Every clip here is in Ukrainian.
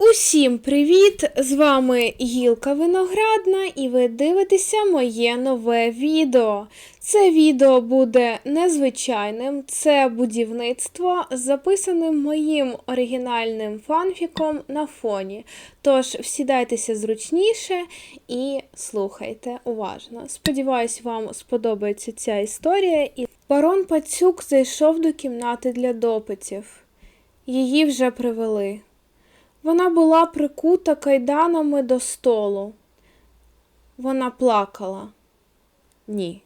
Усім привіт! З вами Гілка Виноградна, і ви дивитеся моє нове відео. Це відео буде незвичайним, це будівництво з записаним моїм оригінальним фанфіком на фоні. Тож всідайтеся зручніше і слухайте уважно. Сподіваюсь, вам сподобається ця історія. І барон Пацюк зайшов до кімнати для допитів. Її вже привели. Вона була прикута кайданами до столу. Вона плакала. Ні,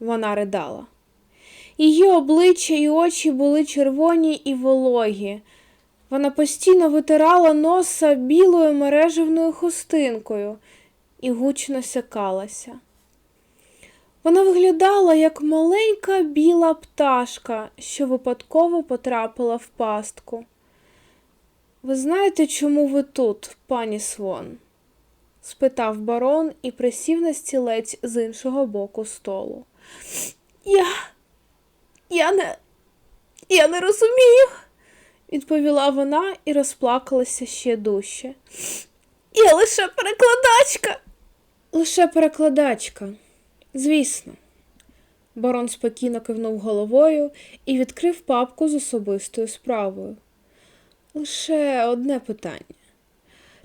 вона ридала. Її обличчя і очі були червоні і вологі. Вона постійно витирала носа білою мережевною хустинкою і гучно сякалася. Вона виглядала як маленька біла пташка, що випадково потрапила в пастку. Ви знаєте, чому ви тут, пані Свон? спитав барон і присів на стілець з іншого боку столу. Я. Я не. Я не розумію, відповіла вона і розплакалася ще дужче. Я лише перекладачка. Лише перекладачка. Звісно. Барон спокійно кивнув головою і відкрив папку з особистою справою. Лише одне питання.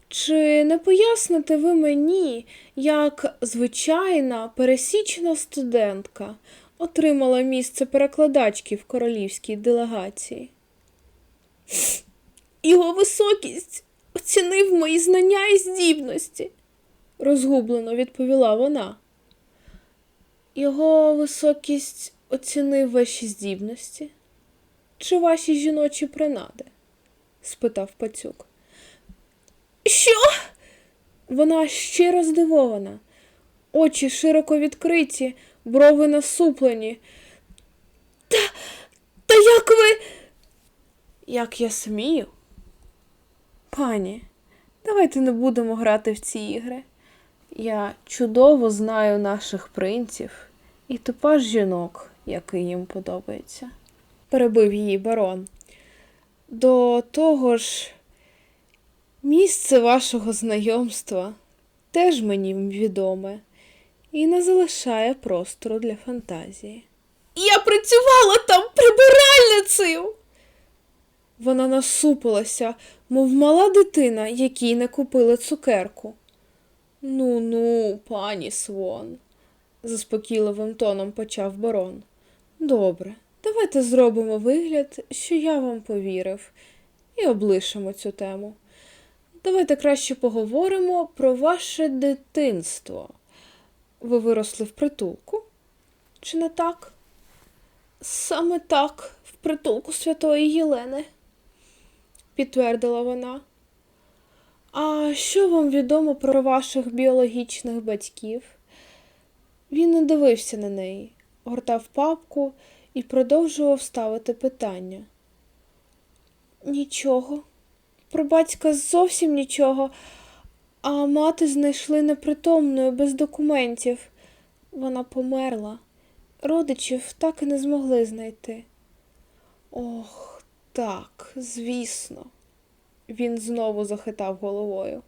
Чи не поясните ви мені, як звичайна пересічна студентка отримала місце перекладачки в королівській делегації? Його високість оцінив мої знання і здібності, розгублено відповіла вона. Його високість оцінив ваші здібності чи ваші жіночі принади? Спитав пацюк. Що? Вона щиро здивована, очі широко відкриті, брови насуплені. Та, та як ви? Як я смію? Пані, давайте не будемо грати в ці ігри. Я чудово знаю наших принців і типаж жінок, який їм подобається, перебив її барон. До того ж, місце вашого знайомства теж мені відоме і не залишає простору для фантазії. Я працювала там прибиральницею. Вона насупилася, мов мала дитина, якій не купили цукерку. Ну, ну, пані Свон, заспокійливим тоном почав барон. Добре, давайте зробимо вигляд, що я вам повірив, і облишимо цю тему. Давайте краще поговоримо про ваше дитинство. Ви виросли в притулку? Чи не так? Саме так, в притулку Святої Єлени, підтвердила вона. А що вам відомо про ваших біологічних батьків? Він не дивився на неї, гортав папку і продовжував ставити питання. Нічого. Про батька зовсім нічого, а мати знайшли непритомною, без документів. Вона померла. Родичів так і не змогли знайти. Ох, так, звісно. Він знову захитав головою.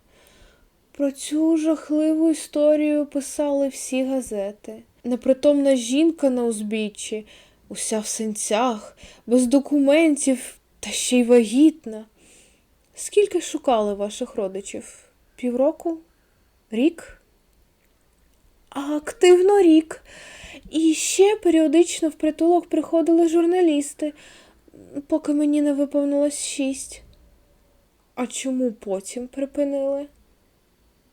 Про цю жахливу історію писали всі газети. Непритомна жінка на узбіччі, уся в синцях, без документів та ще й вагітна. Скільки шукали ваших родичів? Півроку? Рік? Активно рік. І ще періодично в притулок приходили журналісти, поки мені не виповнилось шість. А чому потім припинили?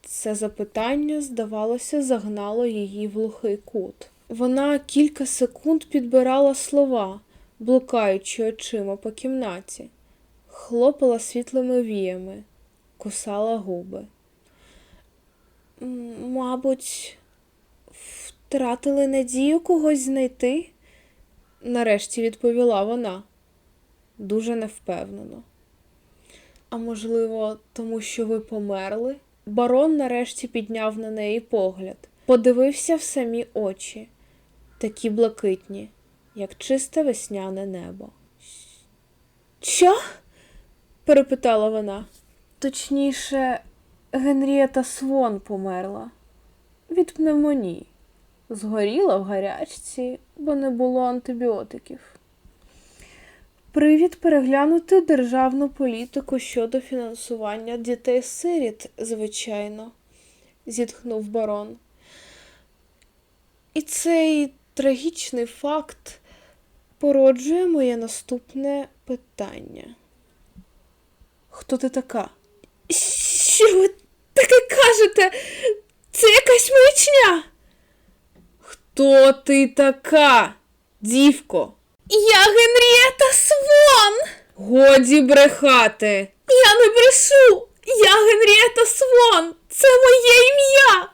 Це запитання, здавалося, загнало її в глухий кут. Вона кілька секунд підбирала слова, блукаючи очима по кімнаті, хлопала світлими віями, кусала губи. Мабуть, втратили надію когось знайти? нарешті відповіла вона, дуже невпевнено. А можливо, тому що ви померли? Барон нарешті підняв на неї погляд, подивився в самі очі, такі блакитні, як чисте весняне небо. Що? перепитала вона. Точніше, Генрієта Свон померла від пневмонії. Згоріла в гарячці, бо не було антибіотиків. Привід переглянути державну політику щодо фінансування дітей-сиріт, звичайно, зітхнув барон. І цей трагічний факт породжує моє наступне питання. Хто ти така? Що ви таке кажете? Це якась маячня. Хто ти така, дівко? Я Генрієта Свон. Годі брехати. Я не брешу. Я Генрієта Свон. Це моє ім'я.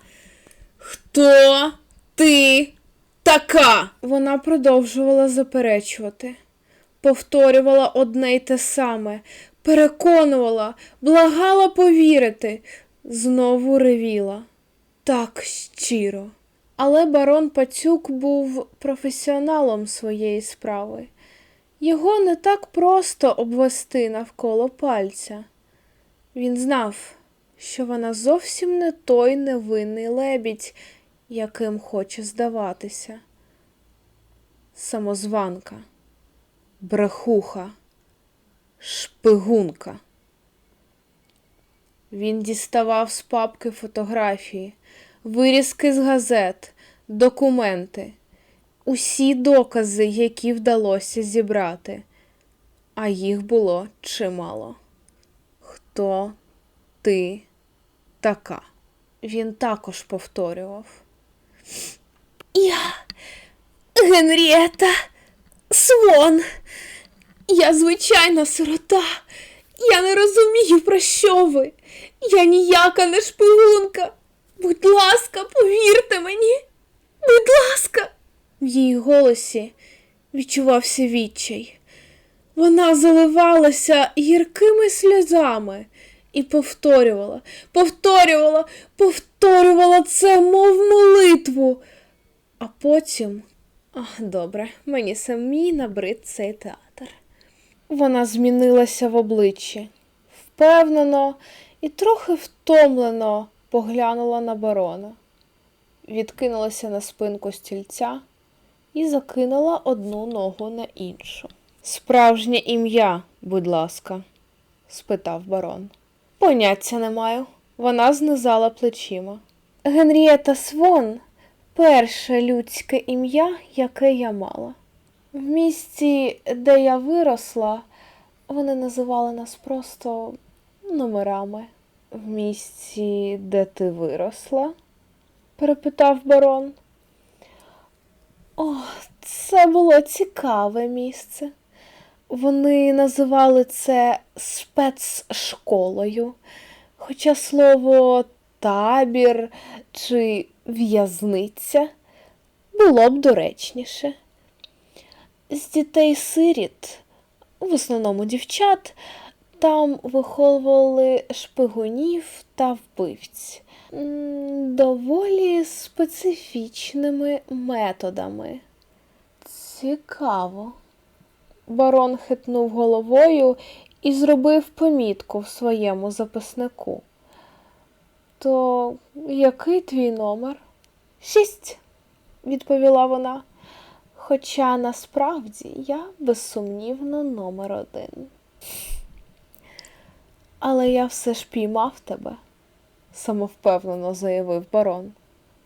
Хто ти така? Вона продовжувала заперечувати, повторювала одне й те саме, переконувала, благала повірити, знову ревіла. Так щиро. Але барон Пацюк був професіоналом своєї справи. Його не так просто обвести навколо пальця. Він знав, що вона зовсім не той невинний лебідь, яким хоче здаватися. Самозванка, брехуха, шпигунка. Він діставав з папки фотографії, вирізки з газет, документи, усі докази, які вдалося зібрати, а їх було чимало. Хто ти така? Він також повторював. Я Генрієта Свон. Я звичайна сирота. Я не розумію, про що ви. Я ніяка не шпигунка. Будь ласка, повірте мені. Будь ласка. В її голосі відчувався відчай. Вона заливалася гіркими сльозами і повторювала, повторювала, повторювала це, мов молитву. А потім, ах, добре, мені самі набрид цей театр. Вона змінилася в обличчі, впевнено і трохи втомлено поглянула на барона, відкинулася на спинку стільця і закинула одну ногу на іншу. Справжнє ім'я, будь ласка, спитав барон. Поняття не маю. Вона знизала плечима. Генрієта Свон перше людське ім'я, яке я мала. В місті, де я виросла, вони називали нас просто номерами. В місті, де ти виросла? перепитав барон. О, це було цікаве місце. Вони називали це спецшколою, хоча слово табір чи в'язниця було б доречніше. З дітей сиріт, в основному дівчат, там виховували шпигунів та вбивць доволі специфічними методами. Цікаво. Барон хитнув головою і зробив помітку в своєму записнику. То який твій номер? Шість, відповіла вона. Хоча насправді я безсумнівно номер один. Але я все ж піймав тебе, самовпевнено заявив барон.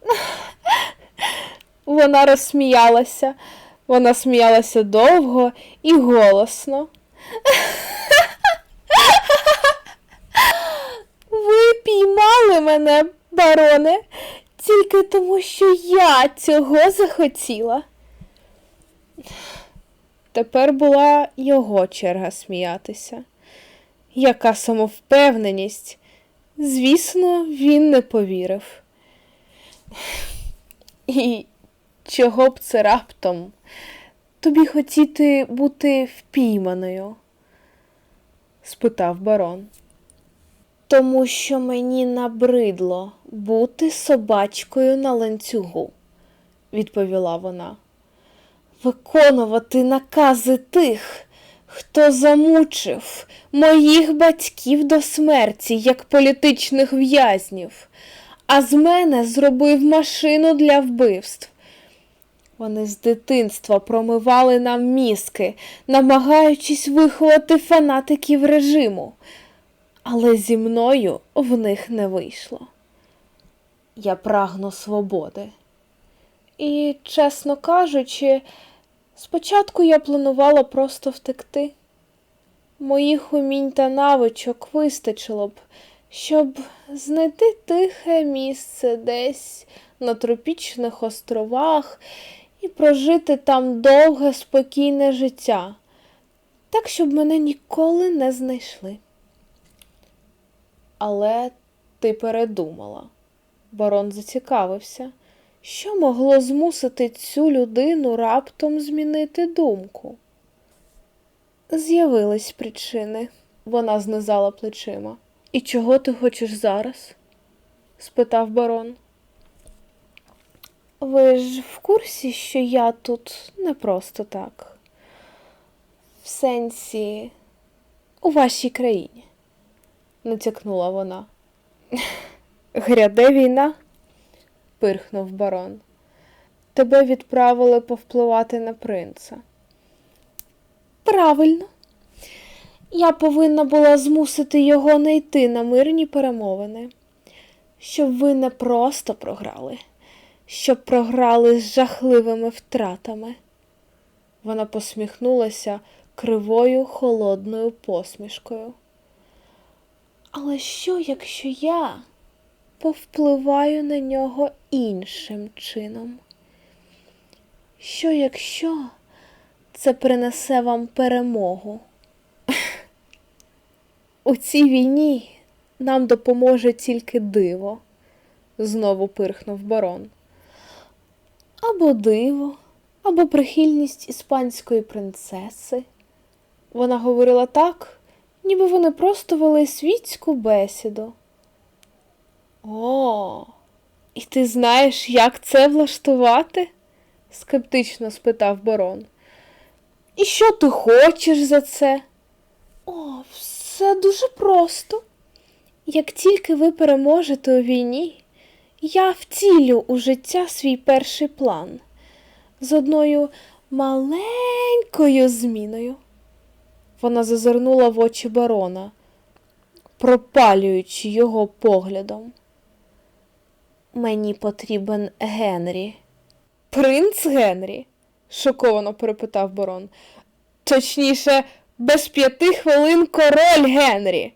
Вона розсміялася. Вона сміялася довго і голосно. Ви піймали мене, бароне, тільки тому, що я цього захотіла. Тепер була його черга сміятися. Яка самовпевненість. Звісно, він не повірив. І чого б це раптом? Тобі хотіти бути впійманою? спитав барон. Тому що мені набридло бути собачкою на ланцюгу, відповіла вона. Виконувати накази тих, хто замучив моїх батьків до смерті, як політичних в'язнів, а з мене зробив машину для вбивств. Вони з дитинства промивали нам мізки, намагаючись виховати фанатиків режиму, але зі мною в них не вийшло. Я прагну свободи. І, чесно кажучи, спочатку я планувала просто втекти. Моїх умінь та навичок вистачило б, щоб знайти тихе місце десь на тропічних островах і прожити там довге спокійне життя, так, щоб мене ніколи не знайшли. Але ти передумала. Барон зацікавився, що могло змусити цю людину раптом змінити думку. З'явились причини, вона знизала плечима. І чого ти хочеш зараз? спитав барон. Ви ж в курсі, що я тут не просто так. В сенсі, у вашій країні, натякнула вона. Гряде війна? пирхнув барон. Тебе відправили повпливати на принца. Правильно. Я повинна була змусити його не йти на мирні перемовини, щоб ви не просто програли, щоб програли з жахливими втратами. Вона посміхнулася кривою холодною посмішкою. Але що, якщо я повпливаю на нього іншим чином? Що, якщо це принесе вам перемогу? У цій війні нам допоможе тільки диво, знову пирхнув барон. Або диво, або прихильність іспанської принцеси. Вона говорила так, ніби вони просто вели світську бесіду. О, і ти знаєш, як це влаштувати? скептично спитав барон. І що ти хочеш за це? О, все дуже просто. Як тільки ви переможете у війні, я втілю у життя свій перший план з одною маленькою зміною. Вона зазирнула в очі барона, пропалюючи його поглядом. Мені потрібен Генрі. Принц Генрі? шоковано перепитав барон. Точніше, без п'яти хвилин король Генрі.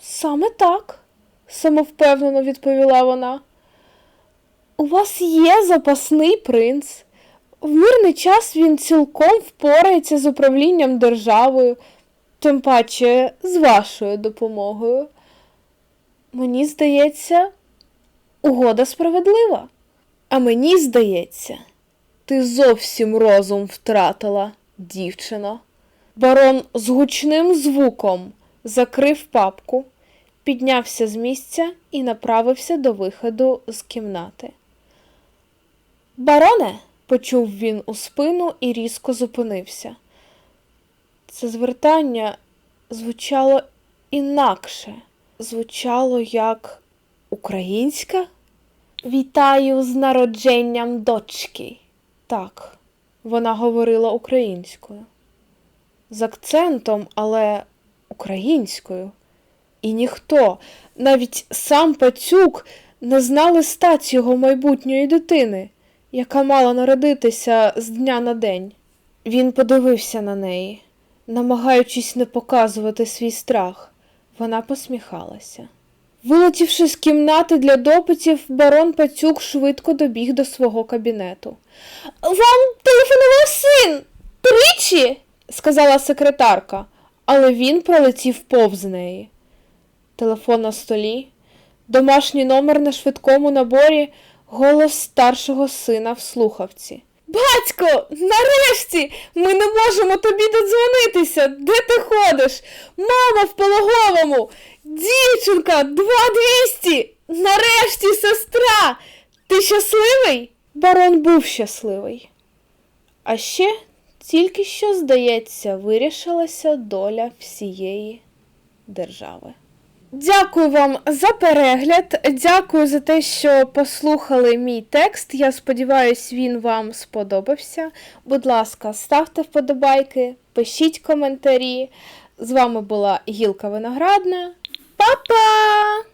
Саме так, самовпевнено відповіла вона. У вас є запасний принц. В мирний час він цілком впорається з управлінням державою, тим паче з вашою допомогою. Мені здається, угода справедлива. А мені здається, ти зовсім розум втратила, дівчино. Барон з гучним звуком закрив папку, піднявся з місця і направився до виходу з кімнати. Бароне, почув він у спину і різко зупинився. Це звертання звучало інакше, звучало як українська. Вітаю з народженням дочки. Так, вона говорила українською. З акцентом, але українською. І ніхто, навіть сам пацюк, не знали стать його майбутньої дитини, яка мала народитися з дня на день. Він подивився на неї, намагаючись не показувати свій страх. Вона посміхалася. Вилетівши з кімнати для допитів, барон Пацюк швидко добіг до свого кабінету. Вам телефонував син тричі, сказала секретарка, але він пролетів повз неї. Телефон на столі, домашній номер на швидкому наборі, голос старшого сина в слухавці. Батько, нарешті ми не можемо тобі додзвонитися. Де ти ходиш? Мама в пологовому. Дівчинка, два двісті. Нарешті, сестра. Ти щасливий? Барон був щасливий. А ще тільки що, здається, вирішилася доля всієї держави. Дякую вам за перегляд. Дякую за те, що послухали мій текст. Я сподіваюся, він вам сподобався. Будь ласка, ставте вподобайки, пишіть коментарі. З вами була Гілка Виноградна. Па-па!